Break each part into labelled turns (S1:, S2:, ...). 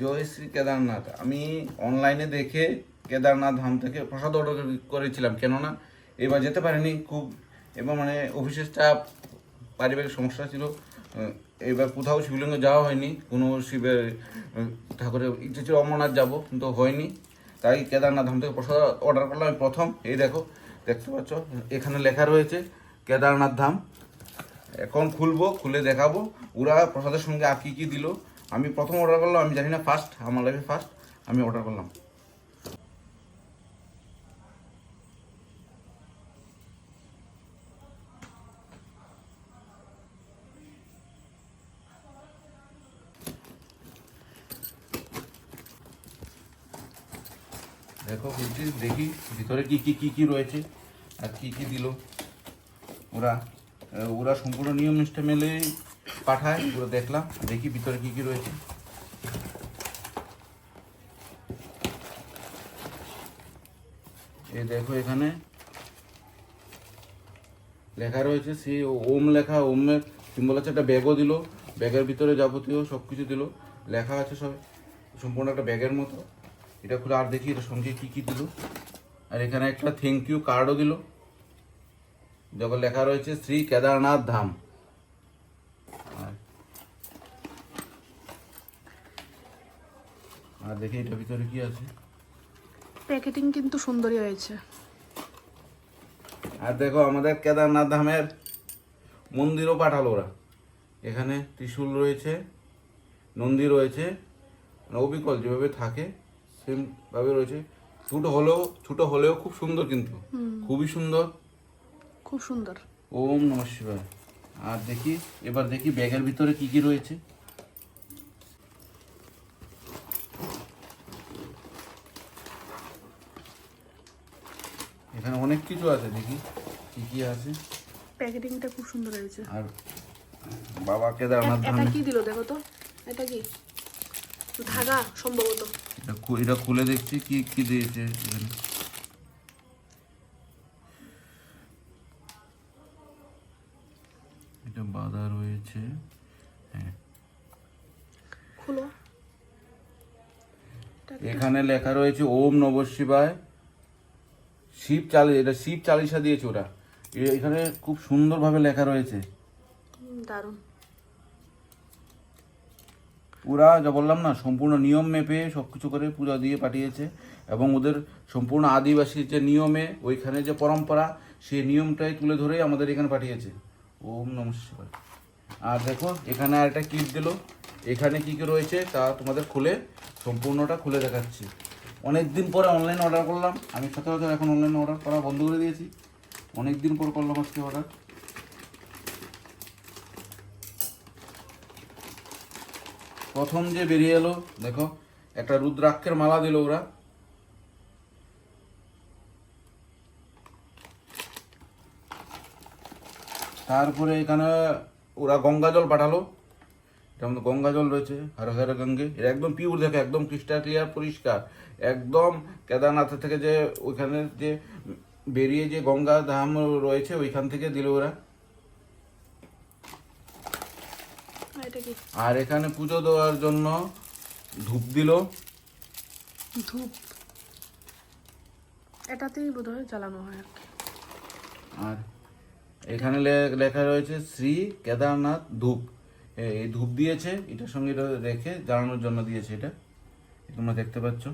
S1: জয় শ্রী কেদারনাথ। আমি অনলাইনে দেখে কেদারনাথ ধাম থেকে প্রসাদ অর্ডার করেছিলাম। কেননা, এবার যেতে পারিনি খুব। এবার মানে অফিসের স্টাফ পারিবারিক সমস্যা ছিল। এবার কোথাও শিবলিঙ্গে যাওয়া হয়নি। কোনো শিবের ঠাকুরের ইচ্ছে ছিল অমরনাথ যাব, কিন্তু হয়নি। তাই কেদারনাথ ধাম থেকে প্রসাদ অর্ডার করলাম। প্রথম, এই দেখো, দেখতে পাচ্ছ, এখানে লেখা রয়েছে কেদারনাথ ধাম। এখন খুলবো, খুলে দেখাবো। ওরা প্রসাদের সঙ্গে আর কি কি দিল আমি প্রথম অর্ডার করলাম আমি জানি না ফার্স্ট আমার লাইফে ফার্স্ট আমি অর্ডার করলাম। দেখো খুলছি দেখি ভিতরে কি কি কি কি রয়েছে আর কি কি দিল। ওরা ওরা সম্পূর্ণ নিয়ম নিষ্ঠা মেলে পাঠায় ওরা দেখলাম, দেখি ভিতরে কি কি রয়েছে। এই দেখো এখানে লেখা রয়েছে, সে ওম লেখা, ওমের সিম্বল আছে, একটা ব্যাগও দিল ব্যাগের ভিতরে যাবতীয় সব কিছু দিল, লেখা আছে সব, সম্পূর্ণ একটা ব্যাগের মতো। এটা খুলে আর দেখি, এটার সঙ্গে কি কি দিল। আর এখানে একটা থ্যাংক ইউ কার্ডও দিল। যখন লেখা রয়েছে, শ্রী কেদারনাথ ধাম। আর দেখি এটার ভিতরে কি আছে।
S2: প্যাকেটিং কিন্তু সুন্দরই হয়েছে।
S1: আর দেখো আমাদের কেদারনাথ ধামের মন্দিরও পাঠালো ওরা। এখানে ত্রিশূল রয়েছে নন্দী রয়েছে মানে অবিকল যেভাবে থাকে সেমভাবে রয়েছে। ছোটো হলেও ছোটো হলেও খুব সুন্দর কিন্তু। খুবই সুন্দর।
S2: খুব সুন্দর।
S1: ওম নম শিবায়। আর দেখি এবার দেখি ব্যাগের ভিতরে কি কি রয়েছে। এখানে অনেক কিছু আছে দেখি। কি কি আছে?
S2: প্যাকেটিংটা খুব সুন্দর হয়েছে।
S1: আর বাবা কেদারনাথ
S2: এ- এটা কি দিল দেখো তো? এটা কি? ধাগা সম্ভবত।
S1: এটা খু- এটা খুলে দেখছি কি কি দিয়েছে এখানে। এটা বাধা রয়েছে। হ্যাঁ।
S2: খুলো।
S1: এখানে লেখা রয়েছে ওম নব শিবায়। শিব চালি এটা শিব চালিসা দিয়েছে ওরা। এখানে খুব সুন্দরভাবে লেখা রয়েছে।
S2: দারুণ।
S1: ওরা যা বললাম না সম্পূর্ণ নিয়ম মেপে সব কিছু করে পূজা দিয়ে পাঠিয়েছে এবং ওদের সম্পূর্ণ আদিবাসীর যে নিয়মে ওইখানে যে পরম্পরা সেই নিয়মটাই তুলে ধরেই আমাদের এখানে পাঠিয়েছে। ওম নমস্কার আর দেখো এখানে আর একটা কিট দিল। এখানে কি কি রয়েছে তা তোমাদের খুলে সম্পূর্ণটা খুলে দেখাচ্ছি। অনেক দিন পরে অনলাইন অর্ডার করলাম। আমি সচরাচর এখন অনলাইন অর্ডার করা বন্ধ করে দিয়েছি। অনেক দিন পর করলাম আজকে অর্ডার প্রথম যে বেরিয়ে এলো, দেখো, একটা রুদ্রাক্ষের মালা দিল ওরা। তারপরে এখানে ওরা গঙ্গা জল পাঠালো। মধ্যে গঙ্গা জল রয়েছে হর হর গঙ্গে এটা একদম পিওর দেখে একদম ক্রিস্টাল ক্লিয়ার পরিষ্কার। একদম কেদারনাথের থেকে যে ওইখানে যে বেরিয়ে যে গঙ্গা ধাম রয়েছে ওইখান থেকে দিল ওরা।
S2: আর
S1: এখানে পুজো দেওয়ার জন্য ধূপ দিল।
S2: ধূপ? এটাতেই বোধহয় জ্বালানো হয় আর
S1: এখানে লেখা রয়েছে শ্রী কেদারনাথ ধূপ। এই ধূপ দিয়েছে এটার সঙ্গে এটা রেখে জ্বালানোর জন্য দিয়েছে এটা। তোমরা দেখতে পাচ্ছ।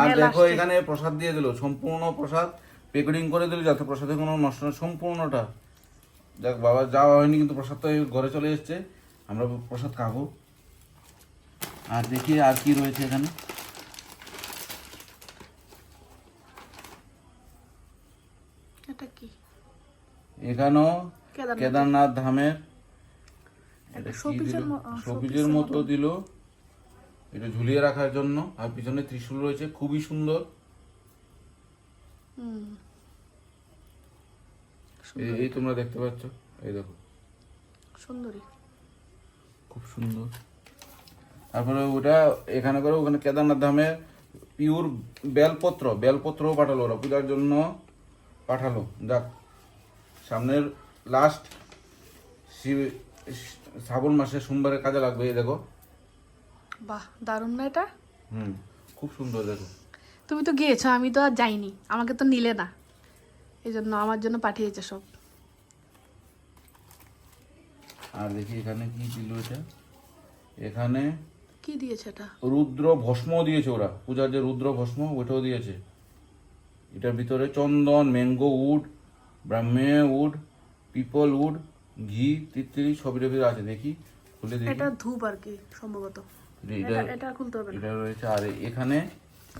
S1: আর দেখো এখানে প্রসাদ দিয়ে দিল সম্পূর্ণ প্রসাদ। প্যাকেটিং করে দিল যাতে প্রসাদে কোনো নষ্ট সম্পূর্ণটা। যাক বাবা যাওয়া হয়নি কিন্তু প্রসাদ তো ঘরে চলে এসছে। আমরা প্রসাদ খাব। আর দেখি আর কি রয়েছে এখানে। এখানেও
S2: কেদারনাথ।
S1: ধামের
S2: শোপিসের
S1: মতো। দিল। এটা ঝুলিয়ে রাখার জন্য। আর পিছনে ত্রিশূল রয়েছে খুবই সুন্দর। এই- তোমরা দেখতে পাচ্ছ এই দেখো।
S2: সুন্দরী।
S1: খুব সুন্দর। তারপরে ওটা এখানে করে ওখানে কেদারনাথ ধামে পিওর বেলপত্র বেলপত্রও পাঠালো ওরা। পূজার জন্য পাঠালো। যাক সামনের লাস্ট শ্রাবণ মাসে সোমবারে কাজে লাগবে এই দেখো।
S2: বাহ দারুণ না এটা?
S1: হুম খুব সুন্দর দেখো।
S2: তুমি তো গিয়েছো আমি তো আর যাইনি। আমাকে তো নিলে না। এই জন্য আমার জন্য পাঠিয়েছে সব।
S1: আর দেখি এখানে কি দিল এটা? এখানে
S2: কি দিয়েছে এটা?
S1: রুদ্র ভস্ম দিয়েছে ওরা। পূজার যে রুদ্র ভস্ম ওটাও দিয়েছে। এটার ভিতরে চন্দন ম্যাঙ্গো উড ব্রাহ্মে উড পিপল উড ঘি তিত্তিরি সবই ভিতরে আছে। দেখি খুলে দেখি।
S2: এটা ধূপ আর কি সম্ভবত।
S1: এটা
S2: এটা এটা খুলতে হবে
S1: এটা রয়েছে। আর এখানে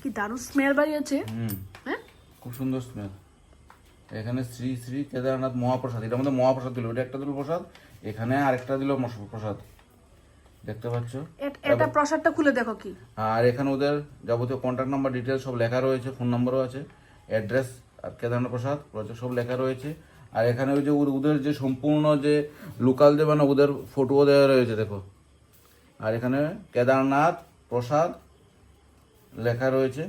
S2: কি দারুণ স্মেল বাড়িয়েছে
S1: হুম।
S2: হ্যাঁ?
S1: খুব সুন্দর স্মেল এখানে শ্রী শ্রী কেদারনাথ মহাপ্রসাদ। এটা মধ্যে মহাপ্রসাদ দিল। ওটা একটা দিল প্রসাদ। এখানে আরেকটা দিল মশ- প্রসাদ। দেখতে পাচ্ছ?
S2: এটা প্রসাদটা খুলে দেখো কি।
S1: আর এখানে ওদের যাবতীয় কন্ট্যাক্ট নাম্বার ডিটেলস সব লেখা রয়েছে। ফোন নাম্বারও আছে। অ্যাড্রেস আর কেদারনাথ প্রসাদ সব লেখা রয়েছে। আর এখানে ওই যে ওদের যে সম্পূর্ণ যে লোকাল যে মানে ওদের ফটোও দেওয়া রয়েছে দেখো। আর এখানে কেদারনাথ প্রসাদ লেখা রয়েছে।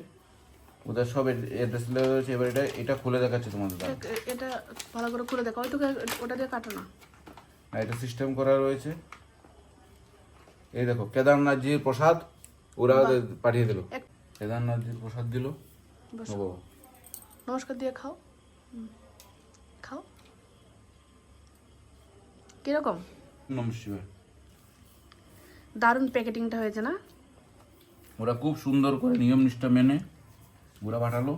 S1: ওদের সব অ্যাড্রেস লেখা রয়েছে। এবার এটা এটা খুলে দেখাচ্ছি তোমাদের
S2: এটা ভালো করে খুলে দেখো হয়তো ওটা দিয়ে কাটো না।
S1: এটা সিস্টেম করা রয়েছে। এই দেখো কেদারনাথজির প্রসাদ ওরা পাঠিয়ে দিল। কেদারনাথজির প্রসাদ দিল।
S2: নমস্কার দিয়ে খাও। খাও। কীরকম?
S1: নমস্কার।
S2: দারুণ প্যাকেটিংটা হয়েছে না?
S1: ওরা খুব সুন্দর করে নিয়ম নিষ্ঠা মেনে ওরা পাঠালো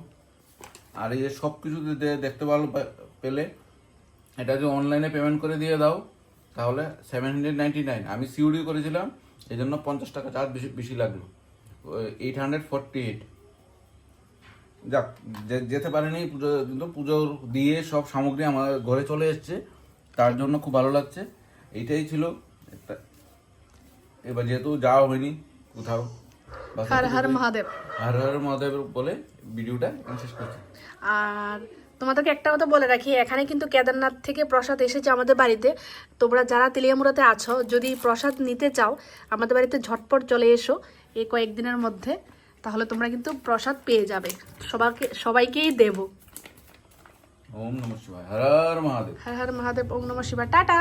S1: আর এই যে সব কিছু যদি দেখতে পারল পেলে এটা যদি অনলাইনে পেমেন্ট করে দিয়ে দাও তাহলে সেভেন হান্ড্রেড নাইনটি নাইন আমি সিউডি করেছিলাম এই জন্য পঞ্চাশ টাকা চার্জ বেশি বেশি লাগল। এইট হান্ড্রেড ফর্টি এইট যাক যেতে পারেনি পুজো কিন্তু পুজোর দিয়ে সব সামগ্রী আমার ঘরে চলে এসছে। তার জন্য খুব ভালো লাগছে। এইটাই ছিল। একটা এবার যেহেতু যাওয়া হয়নি কোথাও
S2: হর হর মহাদেব।
S1: হর হর মহাদেব বলে ভিডিওটা শেষ করছি।
S2: আর তোমাদেরকে একটা কথা বলে রাখি এখানে কিন্তু কেদারনাথ থেকে প্রসাদ এসেছে আমাদের বাড়িতে। তোমরা যারা তেলিয়ামুড়াতে আছো যদি প্রসাদ নিতে চাও আমাদের বাড়িতে ঝটপট চলে এসো এই কয়েকদিনের মধ্যে তাহলে তোমরা কিন্তু প্রসাদ পেয়ে যাবে। সবাইকে সবাইকেই দেব।
S1: ওম নম শিবায়। হর হর মহাদেব।
S2: হর হর মহাদেব ওম নমঃ শিবায়। টাটা!